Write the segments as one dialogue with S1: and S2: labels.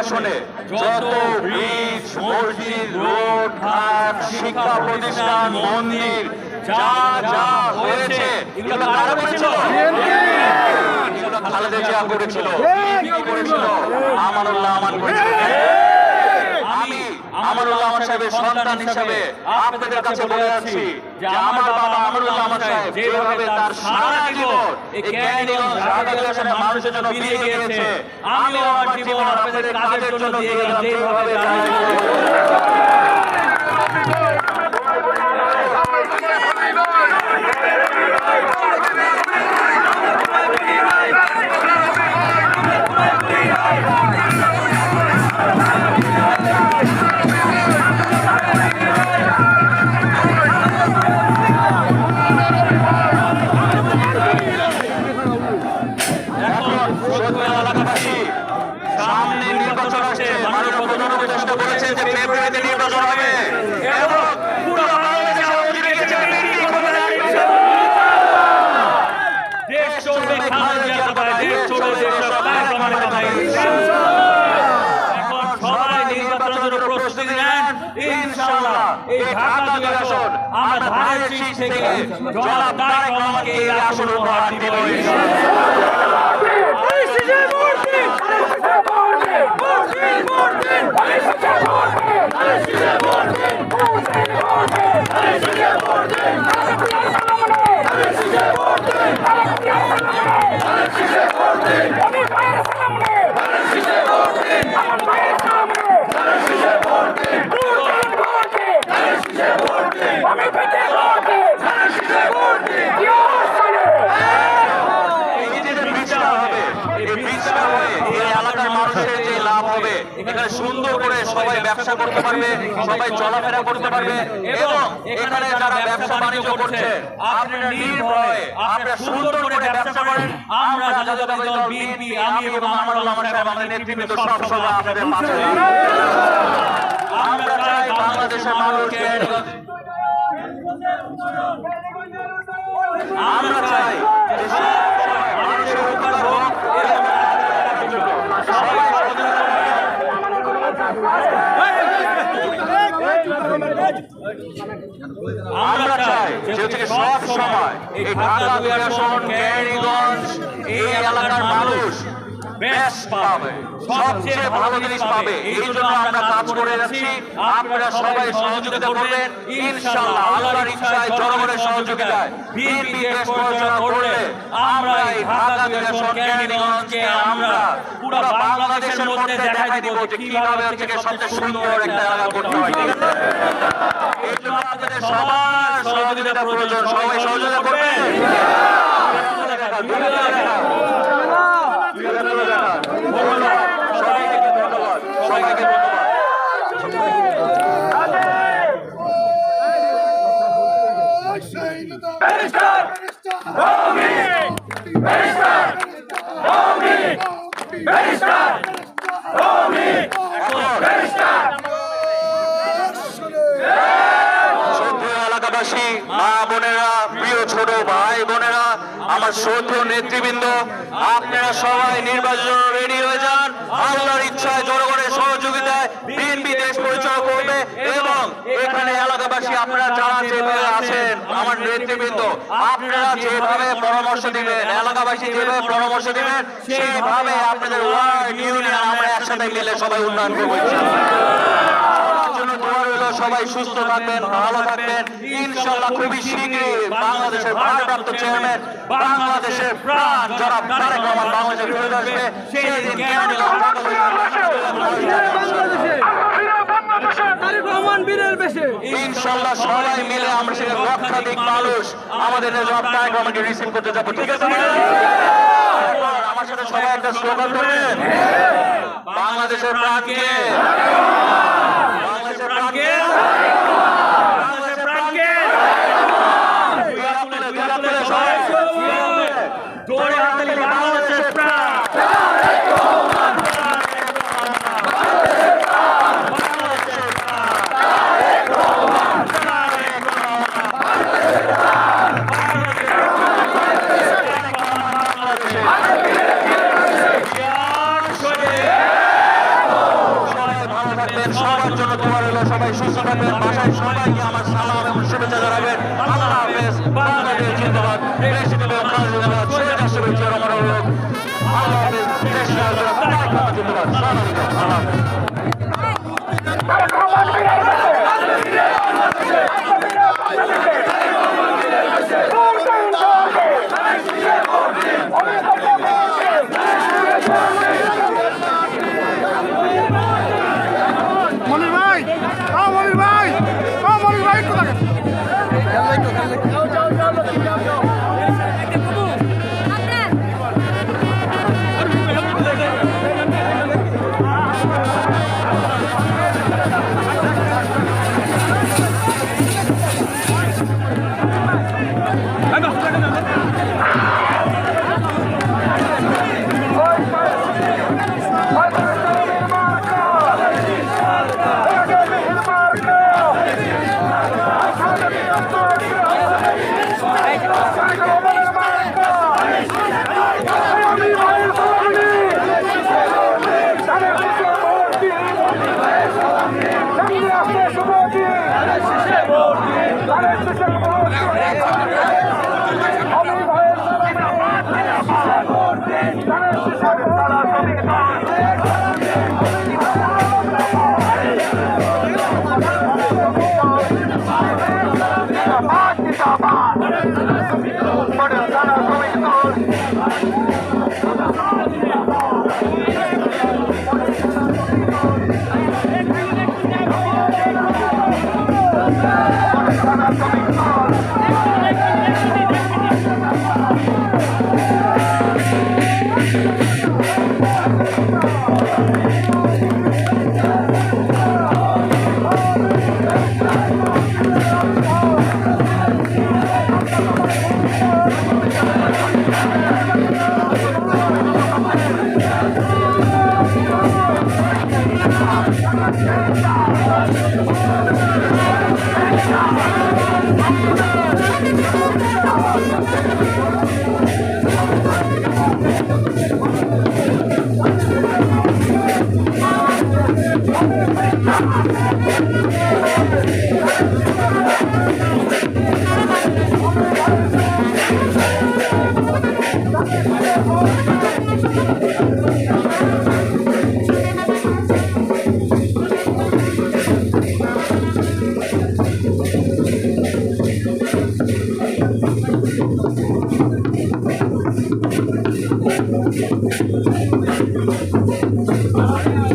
S1: আসনে যত ব্রিজ মসজিদ রোড ঘাট শিক্ষা প্রতিষ্ঠান মন্দির যা যা হয়েছে এগুলো কারা করেছিল? এগুলো খালেদা জিয়া করেছিল। করেছিল? আমানুল্লাহ আমান করেছিল। আমানুল্লাহ আমান সাহেবের সন্তান হিসাবে আপনাদের কাছে বলে যাচ্ছি যে আমার বাবা আমানুল্লাহ আমান সাহেব যেভাবে তার সারা জীবন এই ক্যানিগঞ্জ রাগালী মানুষের জন্য বিলিয়ে গিয়েছে আমিও আমার জীবন আপনাদের কাজের জন্য দিয়ে গেলাম যেভাবে তার
S2: শীষ থেকে জনাব
S1: যে যে ব্রিজটা হবে এই ব্রিজটা হয়ে এই এলাকার মানুষের যে লাভ হবে এখানে সুন্দর করে সবাই ব্যবসা করতে পারবে, সবাই চলাফেরা করতে পারবে। এবং এখানে যারা ব্যবসা বাণিজ্য করছে নির্ভয়ে সুন্দর করে ব্যবসা করেন। আমরা দল বিএনপি, আমি এবং আমার আমার আমাদের সব সময় আপনাদের পাশে। আমরা চাই বাংলাদেশের মানুষকে আমরা চাই যে সব সময় মানুষের উপকার হোক এবং সবাই সচেতন আমরা চাই যে সব সময় এই ঢাকা আসন ক্যারিগঞ্জ এই এলাকার মানুষ বেস্ট পাবে। সবচেয়ে ভালো জিনিস পাবে। এই জন্য আমরা কাজ করে যাচ্ছি। আপনারা সবাই সহযোগিতা করবেন। ইনশাআল্লাহ আল্লাহর ইচ্ছায় জনগণের সহযোগিতায় বিএনপি দেশ পরিচালনা করলে আমরা এই ঢাকা দুই ক্যারিগঞ্জকে আমরা পুরো বাংলাদেশের মধ্যে দেখাই দিব যে কীভাবে হচ্ছে সবচেয়ে সুন্দর একটা এলাকা করতে হয়। এই জন্য আপনাদের সবার সহযোগিতা প্রয়োজন। সবাই সহযোগিতা সবাইকে আমার শ্রদ্ধেয় নেতৃবৃন্দ, আপনারা সবাই নির্বাচন রেডি হয়ে যান। আল্লাহর ইচ্ছায় জনগণের সহযোগিতায় বিএনপি দেশ পরিচালনা করবে এবং এখানে এলাকাবাসী আপনারা যারা যেভাবে আছেন, আমার নেতৃবৃন্দ, আপনারা যেভাবে পরামর্শ দিবেন, এলাকাবাসী যেভাবে পরামর্শ দিবেন, সেইভাবে আপনাদের ওয়ার্ড ইউনিয়ন আমরা একসাথে মিলে সবাই উন্নয়ন করব ইনশাআল্লাহ। সবার জন্য দোয়া রইল সবাই সুস্থ থাকবেন, ভালো থাকবেন। ইনশাল্লাহ খুবই শীঘ্রই বাংলাদেশের ভারপ্রাপ্ত চেয়ারম্যান, বাংলাদেশের প্রাণ যারা তারেক রহমান বাংলাদেশে ইনশাআল্লাহ সবাই মিলে মানুষ রিসিভ করতে যাব। ঠিক আছে আমার সাথে সবাই একটা স্লোগান বাংলাদেশের প্রাণকে প্রাণকে প্রাণকে দুই হাত
S2: Türkiye'de
S1: var, her şeyde var. Thank you.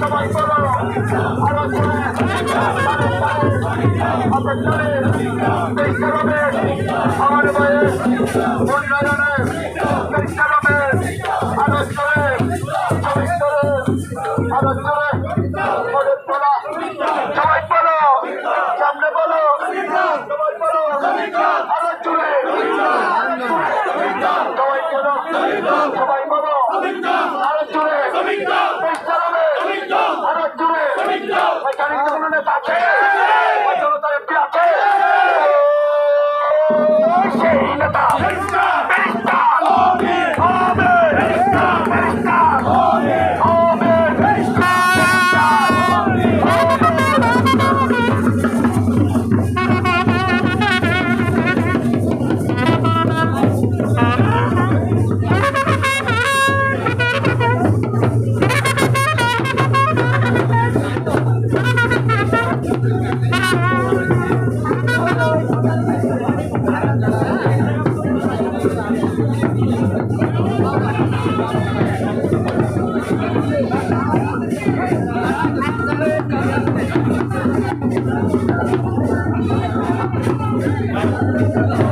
S1: সবাই করো আমার
S3: ভাইয়ের সবাই বলো। সামনে বলো সবাই বলো আরও চলে সবাই বলো সবাই বলো আরও 打劫 Thank
S1: you.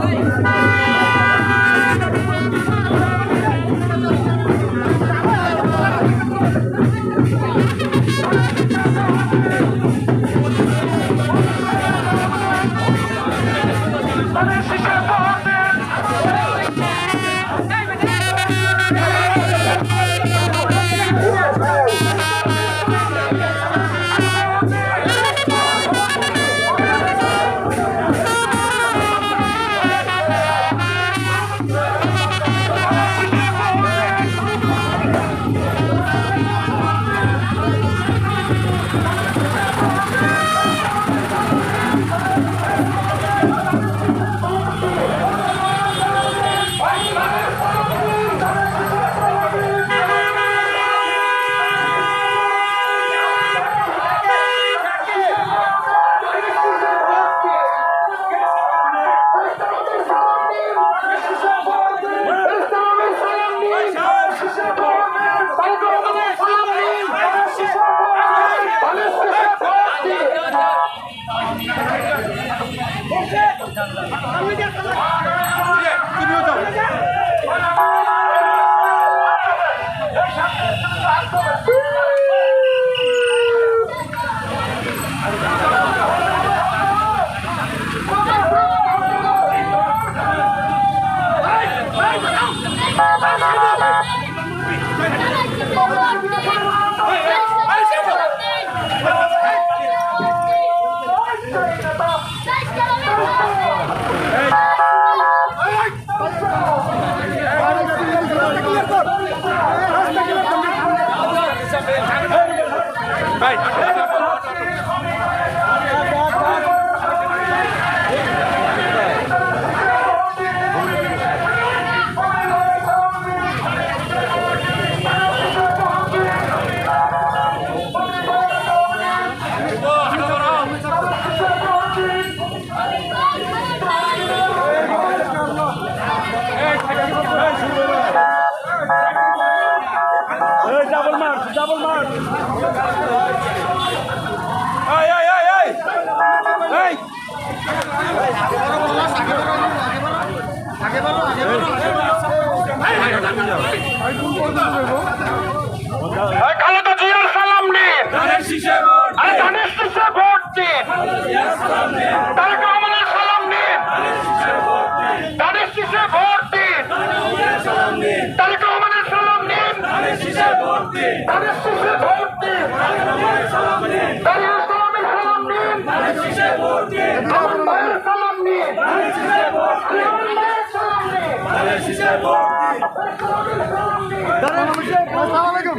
S1: Right. সালাম ভোট আরে ধানের শীষে দিন তারেক
S4: আসসালামু আলাইকুম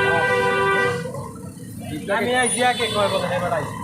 S5: আমি আইছি আগে কয় বলে এবার আইছি